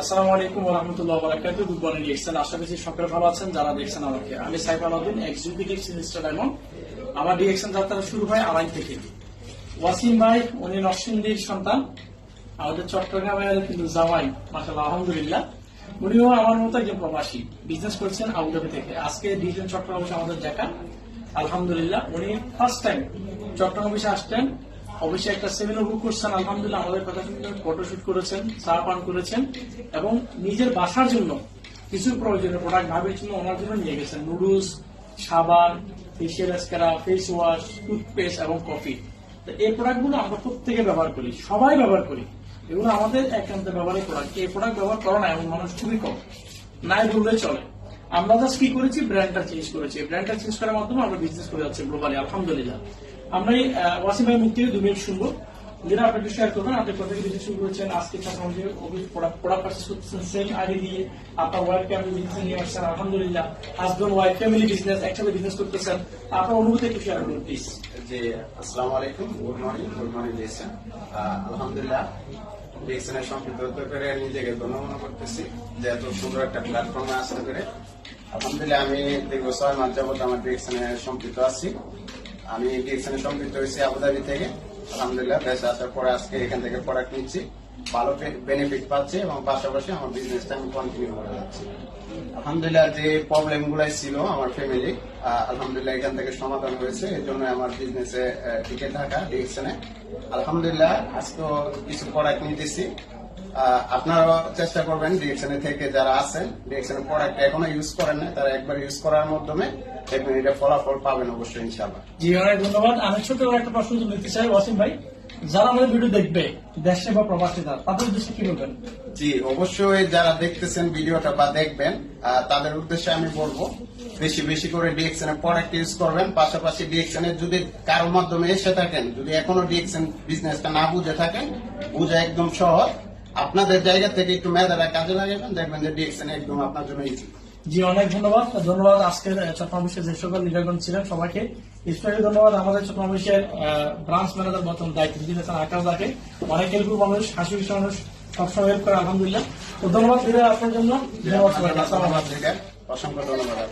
আসসালামু আলাইকুম রহমতুল্লাহ বারাকাতু গুড মর্নিং লিখছেন আশা করছি সকলে ভালো আছেন, যারা দেখছেন আমাকে। আমি Saif Alauddin executive sinister diamond আমার ডিরেকশন যাত্রা শুরু হয় আড়াই থেকে। ওয়াসিম ভাই, উনি নরসিংদীর সন্তান। আমাদের চট্টগ্রামের কিন্তু জামাই মাসাল্লাহ আলহামদুলিল্লাহ। উনিও আমার মতো একজন প্রবাসী। বিজনেস করছেন আবুধাবি থেকে। আজকে ডিভিশন চট্টগ্রাম আমাদের দেখা। আলহামদুলিল্লাহ, উনি ফার্স্ট টাইম চট্টগ্রাম অফিসে আসতেন অবশ্যই একটা সেমিনার বুক করছেন, আলহামদুলিল্লাহ আমাদের কথা শুনে ফটোশুট করেছেন, চা পান করেছেন, এবং নিজের বাসার জন্য কিছু প্রয়োজনীয় প্রোডাক্ট ভাবের জন্য ওনার জন্য নিয়ে গেছেন। নুডলস সাবান ফেসিয়াল স্কারা ফেস ওয়াশ টুথপেস্ট এবং কফি এই প্রোডাক্টগুলো আমরা প্রত্যেকে ব্যবহার করি, সবাই ব্যবহার করি। এগুলো আমাদের একান্ত ব্যবহারের প্রোডাক্ট এই প্রোডাক্ট ব্যবহার করা না, এমন মানুষ খুবই কম। নাই বললে চলে। আমরা জাস্ট কি করেছি? ব্র্যান্ডটা চেঞ্জ করেছি। ব্র্যান্ডটা চেঞ্জ করার মাধ্যমে আমরা বিজনেস করে যাচ্ছি গ্লোবালি আলহামদুলিল্লাহ। আমরা এই ওয়াসিম ভাই থেকে দু মিনিট শুনব। যেটা শেয়ার করবেন, আপনি বিজনেস শুরু করেছেন, আজকে আইডি দিয়ে আপনার ওয়াইফকে আপনি বিজনেস নিয়ে আসছেন, আলহামদুলিল্লাহ। হাজব্যান্ড ওয়াইফ ফ্যামিলি বিজনেস একসাথে বিজনেস করতেছেন। আপনার অনুভূতি একটু শেয়ার করুন প্লিজ জি, আসসালামু আলাইকুম। Good morning good morning listen আলহামদুলিল্লাহ সম্পৃক্ত করে নিজেকে ধন্যবাদ করতেছি যে এত সুন্দর একটা প্ল্যাটফর্মে আসতে পেরে। আলহামদুলিল্লাহ, আমি দীর্ঘ ছয় মাস যাবত আমার ডিরেকশনে সম্পৃক্ত আছি। আমি ডিরেকশনে সম্পৃক্ত হয়েছি আবুধাবি থেকে। আলহামদুলিল্লাহ বেশ আসার পরে আজকে এখান থেকে প্রোডাক্ট নিচ্ছি। ভালো বেনিফিট পাচ্ছি এবং পাশাপাশি আমার বিজনেসটা আমি কন্টিনিউ করে যাচ্ছি। আলহামদুলিল্লাহ, যে প্রবলেম গুলাই ছিল আমার ফ্যামিলি আলহামদুলিল্লাহ এখান থেকে সমাধান হয়েছে। এর জন্য আমার বিজনেসে টিকে থাকা ডিরেকশনে আলহামদুলিল্লাহ আজকে কিছু প্রোডাক্ট নিতেছি। আহ, আপনারাও চেষ্টা করবেন ডিরেকশনে থেকে যারা আছেন ডিরেকশনের প্রোডাক্ট এখনও ইউজ করেন না তারা একবার ইউজ করার মাধ্যমে দেখবেন এটা ফলাফল পাবেন অবশ্যই ইনশাআল্লাহ। জি অনেক ধন্যবাদ। আমি ছোট একটা প্রশ্ন নিতে চাই ওয়াসিম ভাই। যারা আমাদের ভিডিও দেখবে দেশে বা প্রবাসী তারা তাদের উদ্দেশ্যে কি বলবেন? জি অবশ্যই যারা দেখতেছেন ভিডিওটা বা দেখবেন তাদের উদ্দেশ্যে আমি বলব বেশি বেশি করে ডিএক্সএন এর প্রোডাক্ট ইউজ করবেন। পাশাপাশি ডিএক্সএন এর যদি কারোর মাধ্যমে এসে থাকেন যদি এখনও ডিএক্সএন বিজনেসটা না বুঝে থাকেন বুঝে একদম সহজ। আপনাদের জায়গা থেকে একটু মেধারা কাজে লাগাবেন দেখবেন যে ডিএক্সএন একদম আপনার জন্য ইজি জি অনেক ধন্যবাদ। ধন্যবাদ আজকের চট্টগ্রামের যে সকল লিডারগণ ছিলেন সবাইকে। স্পেশালি ধন্যবাদ আমাদের চট্টগ্রামের ব্রাঞ্চ ম্যানেজার বর্তমান দায়িত্ব দিয়েছেন আকাশ দাকে। অনেক হেল্প মানুষ হাসি খুশি মানুষ সবসময় হেল্প করে আলহামদুলিল্লাহ। তো ধন্যবাদ ফিরে আপনার জন্য। ধন্যবাদ। অসংখ্য ধন্যবাদ